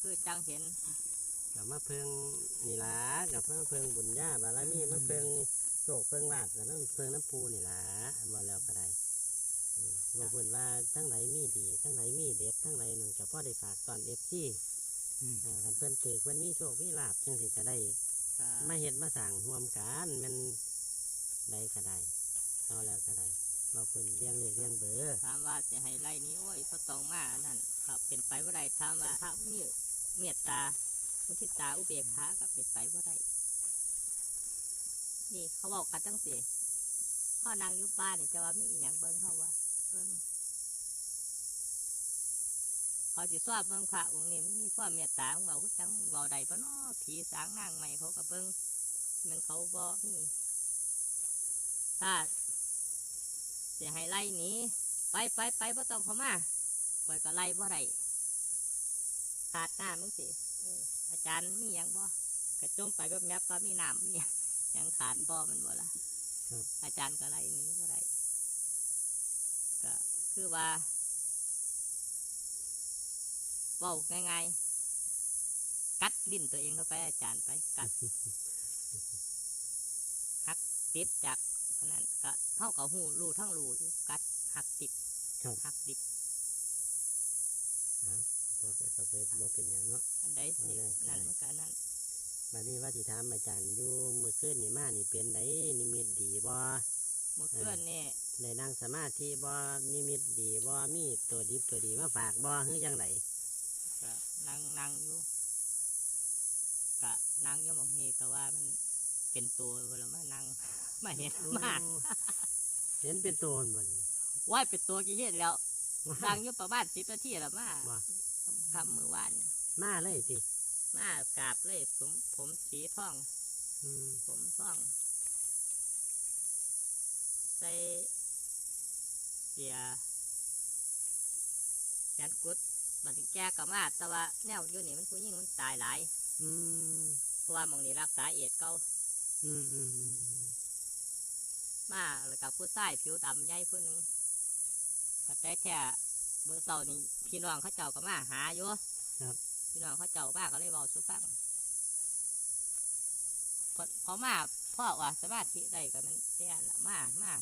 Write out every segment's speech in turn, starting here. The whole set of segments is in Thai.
คือจังเห็นกับมาเพิงนี่ล่ะกับมาเพิงบุญญาบารมีมาเพิงโศกเพิงลาดกับนั่นเพิงน้ำปูนี่ล่ะบ่แล้วก็ได้อืมบอกเพิ่นว่าทั้งไหนมีดีทั้งไหนมีเด็ดทั้งไหนนั่นก็พ่อได้ฝากตอนเอฟซีอืมกันเพิ่นเกิดเพิ่นมีโชคมีลาบจังสิก็ได้อ่ามาเฮ็ดมาสั่งร่วมกันแมันได้ก็ได้เอาแล้วก็ได้เราเพิ่นเลี้ยงเลขเลี้ยงเบอร์ถามว่าจะให้ไล่นี้โอ้ยก็ต้องมาอันนั่นครับเป็นไปว่าไรถามว่าถ้ามี เมตตามุทิตาอุเบกขากับเป็นไปว่าไรนี่เขาบอกกันตั้งสี่พ่อนางยุป้าเนี่ยจะว่ามีอหย่างเบิ้งเขาว่าเบิ้งเขาจะสอบเบิ้งพระองค์นี้มึงมีความเมตตามึงบอกจังมึงบอกใดปะเนาะผีสางนางใหม่เขากับเบิ้งมันเขาบอกนี่ถ้าเสียให้ไล่นี้ไปไปไปบ่ต้องเข้ามาปล่อยก็ไล่บ่ได้ ขาดหน้ามึงสิเอออาจารย์มีหยังบ่กระจมไปแบบแมบว่ามีน้ำมีหยังขาดบ่มันบ่ละอาจารย์ก็ไล่หนีบ่ได้ก็คือว่าเว้าง่ายๆกัดลิ้นตัวเองเข้าไปอาจารย์ไปกัดหักติดจากอันนั้นก็เท่ากับหูรูทั้งรูอยู่กัดหักติดครับหักดิ บบ่ไปก็ไปบ่เป็นหยังเนาะอันใดสิเอาเลยนั่นมันก็นั่นบัดนี้ว่าสิถามอาจารย์อยู่เมื่อคืนนี่มานี่เป็นไดนิมิตดีบ่เมื่อคืนนี่ได้นั่งสมาธิบ่นิมิตดีบ่มีตัวดีตัวดีมาฝากบ่คือจังไดก็นั่งนั่งอยู่ก็นั่งอยู่หมองนี้ก็ว่ามันเป็นตัวเวลามานั่งมาเห็นมาเห็นเป็นตัวบ่นี่ว่ายเป็นตัวกี่เห็นแล้วนั่งอยู่ประมาณสิบนาทีแล้วมาว่า คำมือวานมาเลยติมากราบเลยผมผมสีทอง อืมผมท่อง ใส่เสียแขนกุดบัดนี้แกก็มาแต่ว่าแนวอยู่นี่มันผู้หญิงมันตายหลายอืมเพราะว่าหมองนี้รักษาเอดส์เก่าอืมอืมอืมมาแล้วกับผู้ชายผิวดำใหญ่ผู้หนึ่งก็แต่แค่ เมื่อเสาร์นี้พี่น้องเขาเจ้าก็มาหาอยู่ครับพี่น้องเขาเจ้าบ้าก็เลยบอกสุฟังพอพอมาพ่อว่าสมาธิได้ก็มันแค่ละมามา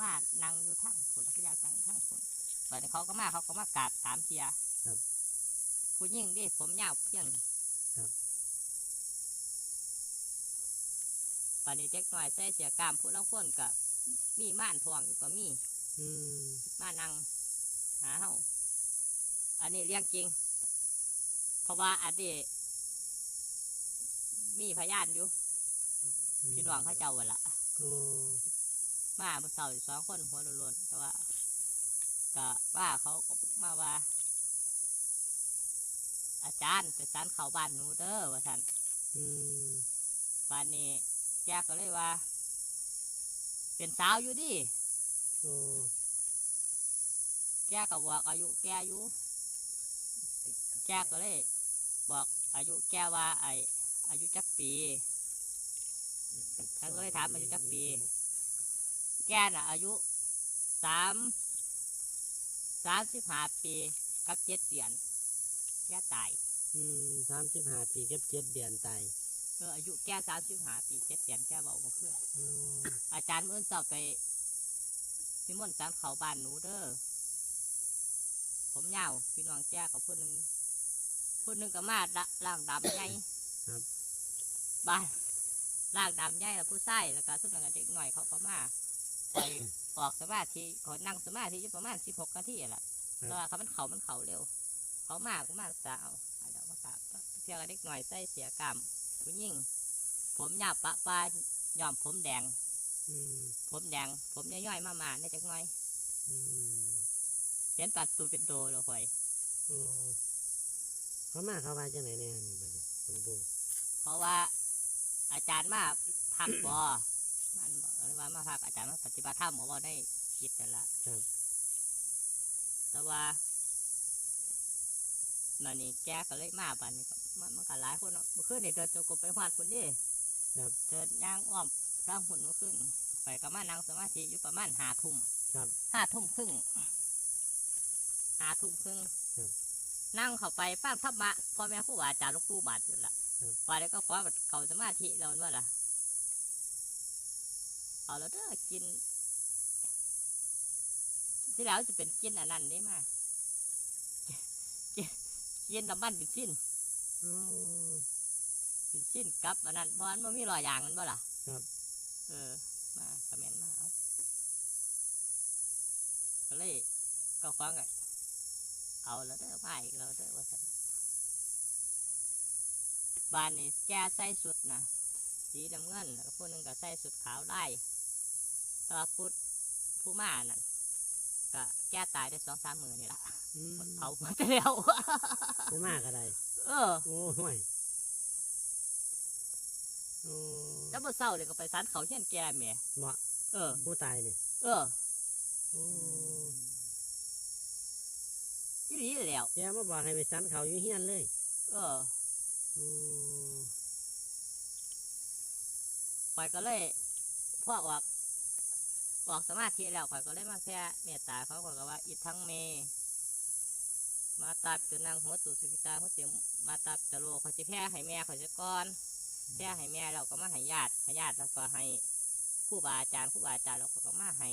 มานั่งอยู่ทั้งผลพยาจังทั้งผลตอนนี้เขาก็มาเขาก็มากราบสามเทียครับผู้ยิ่งที่ผมยาวเพียงครับตอนนี้เจ๊กหน่อยใส่เสียกล้ามผู้ละคนกับมีม่านทวงอยู่ก็มี อืมมานั่ง หาเฮาอันนี้เรื่องจริง เพราะว่าอันนี้มีพยานอยู่พี่น้องเขาเจ้าวันละโอ้มาเมื่อเสาร์สองคนหัวโลนๆแต่ว่า ก็ว่าเขาก็มาว่า อาจารย์อาจารย์เข้าบ้านหนูเด้อว่าท่านบ้านนี้แกก็เลยว่า เป็นสาวอยู่ดิ แกก็บอกอายุแกอยู่แกก็เลย บอกอายุแกว่าไออายุจักปีท่านก็เลยถามอายุจักปี แกน่ะ อายุสามสามสิบห้าปีกับเจ็ดเดือนแกตายอืมสามสิบห้าปีกับเจ็ดเดือนตายเอออายุแกสามสิบห้าปีเจ็ดเดือนแกบอกมาเพื่อโอ้อาจารย์เมื่อสอบไปนิมนต์จารย์เขาบ้านหนูเด้อ ผมยาวพี่น้องแจ้กับผู้หนึ่งผู้หนึ่งก็มาละล่างดำใหญ่ครับบ้านล่างดำใหญ่แล้วผู้ใส่แล้วก็สุดหนึ่งเด็กหน่อยเขาก็มาไปออกสมาธิเขานั่งสมาธิอยู่ประมาณสิบหกนาทีแหละเพราะว่าเขามันเขามันเขาเร็ว เขามากก็มากจะเอาเอาเดี๋ยวมากราบเที่ยวกับเด็กหน่อยใส่เสียกรรมผู้ยิ่งผมยาวปะปลายยอมผมแดงอืมผมแดง ผมย่อยๆมามาในจักหน่อยอืม เห็นตัดตัวเป็นตัวเลยค่อยโอ้เขามาเขาว่าจังไหนเนี่ยนี่บัดนี้หลวงปู่เพราะว่า อาจารย์มาพักบอมันบอกเลยว่ามาพักอาจารย์มาปฏิบัติธรรมบอกว่าได้คิดแต่ละ ครับ แต่ว่ามันนี่แกก็เลยมาบันนี้ก็มันมันก็หลายคนเนาะเมื่อคืนนี่เดินจงกรมไปหวาดคนนี่ครับ เดินย่างอ้อมร่างหุ่นเมื่อคืนไปก็มานั่งสมาธิอยู่ประมาณหาทุ่มครับ ห้าทุ่มครึ่งห้าทุ่มครึ่งครับนั่งเข้าไปป้าธรรมะพ่อแม่ครูบาอาจารย์หลวงปู่บาทอยู่ละไปแล้วก็ขอเขาสมาธิเราว่าล่ะเอาแล้วเด้อกิน ที่แล้วจะเป็นกินอันนั้นได้มากินกินน้ำมันเป็นสิ้นอ๋อเป็นสิ้นกับอันนั้นเพราะอันมันมีรอยยางมันบ่ล่ะครับ เออ มาคอมเมนต์มาเอาก็เลยก็คว้างไง เอาแล้วเด้อไปเราเด้อว่าสันบ้านนี่แกใส่สุดนะสีน้ำเงินแล้วก็ผู้หนึงก็ใส่สุดขาวได้แตัวาพุทธผู้มานั่นก็แกตายได้สองสามมือนี่ละอืมเผาหมดแล้วผู้มากก็ได้เออโอ้ห่วยโอ้แล้วเมื่อเช้าเลยก็ไปสันเขาเฮียนแกแหม่เหมาะเออผู้ตายนี่เออ โอ้ยี่หลีแล้วแกมาบอกให้ไปสันเขาอยู่เฮียนเลย เออโอ้ข่อยก็เลยพอออกออกสมาธิแล้วข่อยก็เลยมาแค่เมตตาเขาข่อยก็ว่าอิทั้งเม มาตัดจนนางหัวตุสุกิตาหัวเตียมมาตัดจะโลเขาจะแพ้ให้แม่เขาจะก้อนแพ้ให้แม่เราก็มาให้ญาติให้ญาติแล้วก็ให้ครู่บาอาจารย์ครู่บาอาจารย์เราก็มาให้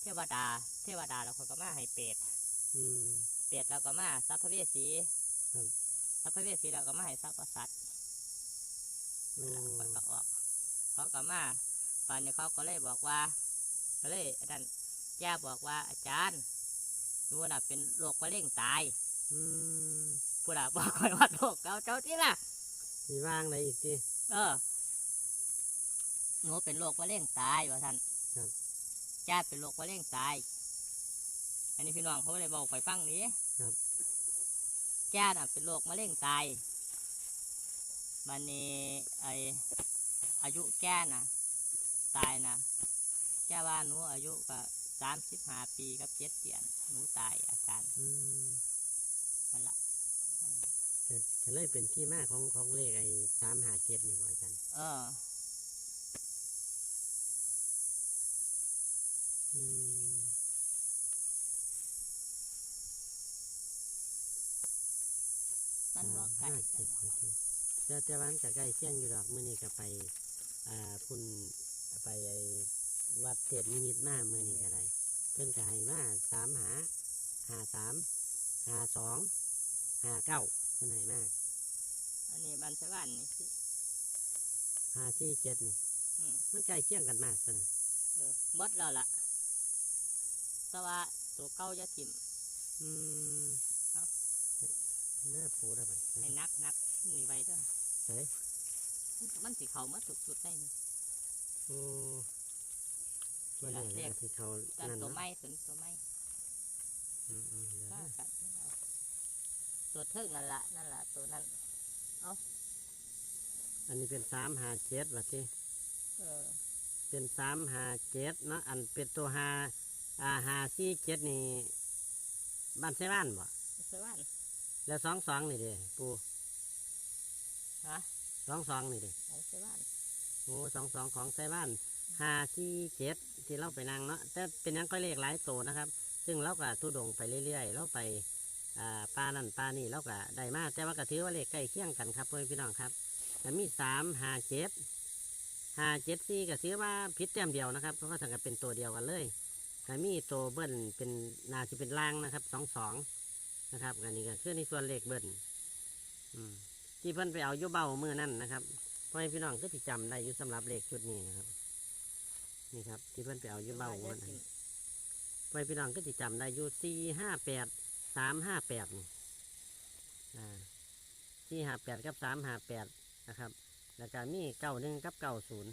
เทวดา เทวดาเราก็มาให้เปรตอืมเปรตเราก็มาสัพพเวสีครับสัพพเวสีเราก็มาให้สัพพสัตว์โอ้ข่อยก็ออก เขาก็มาตอนนี้เขาก็เลยบอกว่าก็เลยอาจารย์แก้บอกว่าอาจารย์นูน่ะเป็นโรคมะเร็งตายอืมผู้น่ะบอกข่อยว่าโรคเกาเจ้าที่ล่ะมีว่างอะไรอีกทีเออหนูเป็นโรคมะเร็งตายว่าท่านครับจ้าเป็นโรคมะเร็งตาย อันนี้พี่น้องเขาเลยบอกไปฟังนี้ครับจ้าน่ะเป็นโรคมะเร็งตายบันนี้ไออายุแก่น่ะ ตายนะแก่ว่าหนูอายุก็สามสิบห้าปีกับเจ็ดเดือนหนูตายอาจารย์อืมนั่นละก็ก็เลยเป็นที่มาของของเลขไอ้สามหาเจ็ดนี่บ่อาจารย์เออ อืม มันบ่ไกลห้ากัเจ็นดหรอกนาทีแต่แต่วันก็ใกล้เที่ยงอยู่ดอกมื้อนี้ก็ไปอ่าพุ่นไปไอ้วัดเทศนิมิตมามื้อนี้ก็ได้เพิ่นก็ให้มาสามหาหาสามหาสองหาเก้าเพิ่นให้มาอันนี้บันสวรรค์นี่สิหาสี่เจ็ดนี่อืมมันใกล้เคียงกันมากตัวนี้เออหมดแล้วล่ะแต่ว่าตัวเก่าจะถิ่มอืมเอ้า เนื้อปูได้ไหมให้นักนักมีไว้ด้วยเฮ้ยมันมันสิเขามาสุดสุดๆได้นี่โอ้มาเรื่องที่เขาแต่นั่นตัวเนาะไม้ถึงตัวไม้อืมอืมเดี๋ยวก็นะกัดไม่เอาตัวเทิงนั่นละนั่นละตัวนั้นอันนี้เป็นสามหาเจ็ดวะที่เออเป็นสามหาเจ็ดเนาะอันเป็นตัวหาอ่าหาสี่เจ็ดนี่บ้านใช่บ้านบ่สวรรค์ แล้วสองสองนี่เด้ปูฮะสองสองนี่เด้ของสวรรค์โอ้สองสองของใช่บ้านหาสี่เจ็ดที่เราไปนั่งเนาะแต่เป็นหยังก็เลขหลายตัวนะครับ ซึ่งเราก็ทุดงไปเรื่อยๆเราไปอ่าปลานั่นปลานี่เราก็ได้มาแต่ว่าก็ถือว่าเลขใกล้เคียงกันครับพ่อแม่พี่น้องครับแต่มีสามหาเจ็ดหาเจ็ดสี่ก็ถือว่าพิษแต้มเดียวนะครับ เพราะว่าทั้งกันเป็นตัวเดียวกันเลยแต่มีตัวเบิ้ลเป็นนาที่เป็นล่างนะครับสองสอง นะครับอันนี้ก็คือในส่วนเลขเบิ้ลอืมที่เพิ่นไปเอาอยุเบามือนั่นนะครับพ่อแม่พี่น้องก็ที่จำได้อยู่สำหรับเลขชุดนี้นะครับ นี่ครับ ที่เพิ่นไปเอาอยุเบามือนั่นไปพี่น้องก็จะจำได้อยู่สี่ห้าแปดสามห้าแปดนี่อ่าสี่ห้าแปดกับสามห้าแปดนะครับ แล้วก็มีเก้าหนึ่งกับเก้าศูนย์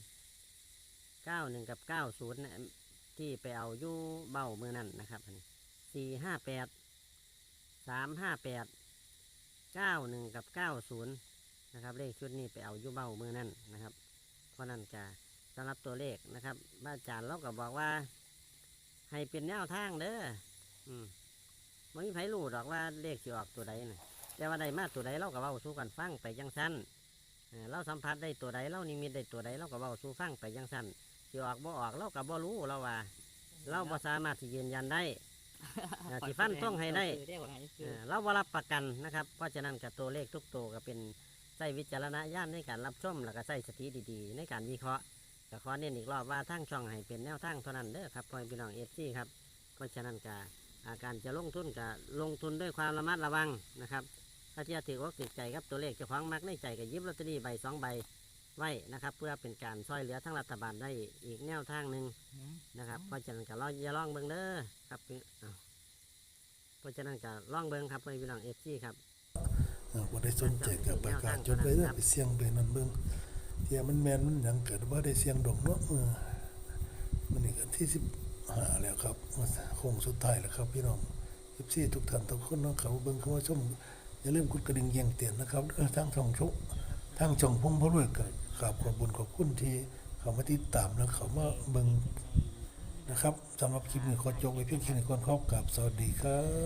เก้าหนึ่งกับเก้าศูนย์นะที่ไปเอาอยู่เบ้ามือนั่นนะครับอันนี้สี่ห้าแปด สามห้าแปดเก้าหนึ่งกับเก้าศูนย์นะครับ เลขชุดนี้ไปเอายู่เบ้ามือนั่นนะครับ เพราะนั้นจะสำหรับตัวเลขนะครับบ้านอาจารย์เราก็บอกว่า ให้เป็นแนวทางเด้ออืมไม่มีไผรู้หรอกว่าเลขสิออกตัวใดนะแต่ว่าใดมาตัวใดเราก็เว้าสู้กันฟังไปจังสั้นเราสัมผัสได้ตัวใดเรานิมิตได้ตัวใดเราก็เว้าสู้ฟังไปจังสั้นสิออกบ่ออกเราก็บ่รู้เราว่า เราบ่สามารถที่ยืนยันได้ อ่าสิฟันต้องให้ได้เรียกว่าให้ซื้เอออเราบ่รับประกันนะครับ เพราะฉะนั้นกับตัวเลขทุกตัวก็เป็นใช้วิจารณญาณในการรับชมแล้วก็ใช้สติดีๆ ในการวิเคราะห์ก็ขอเน้นอีกรอบว่าทั้งช่องให้เป็นแนวทางเท่านั้นเด้อครับพ่อแม่พี่น้องเอฟซีครับ เพราะฉะนั้นก็อาการจะลงทุนก็ลงทุนด้วยความระมัดระวังนะครับ ถ้าที่จะถือว่าติดใจครับตัวเลขเจ้าของมักในใจก็หยิบลอตเตอรี่ใบสองใบ ไว้นะครับ เพื่อเป็นการช่วยเหลือทั้งรัฐบาลได้อีกแนวทางหนึ่งนะครับเพราะฉะนั้นก็ลองอย่าลองเบิ่งเด้อครับอ้าวเพราะฉะนั้นก็ลองเบิ่งครับพี่น้องเอฟซีครับเออบ่ได้สนใจกับประกาศจดไว้เด้อไปเสี่ยงไปนั่นเบิ่งเที่ยมันแม่นมันหยังเกิดว่าได้เสี่ยงดอกเนาะเออมันนี่ก็ที่15แล้วครับโค้งสุดท้ายแล้วครับ พี่น้อง FC ทุกท่านทุกคนเนาะเขาเบิ่งเขาว่าชมอย่าลืมกดกระดิ่งแจ้งเตือนนะครับเออทางช่องชุกทางช่องพงพระรวยก็ กราบขอบคุญขอบคุณที่เขามาติดตามแล้วเขามาเบิ่งนะครับสำหรับคลิปนี้ขอจบไว้เพียงแค่นี้ก่อนครับกับสวัสดีครับ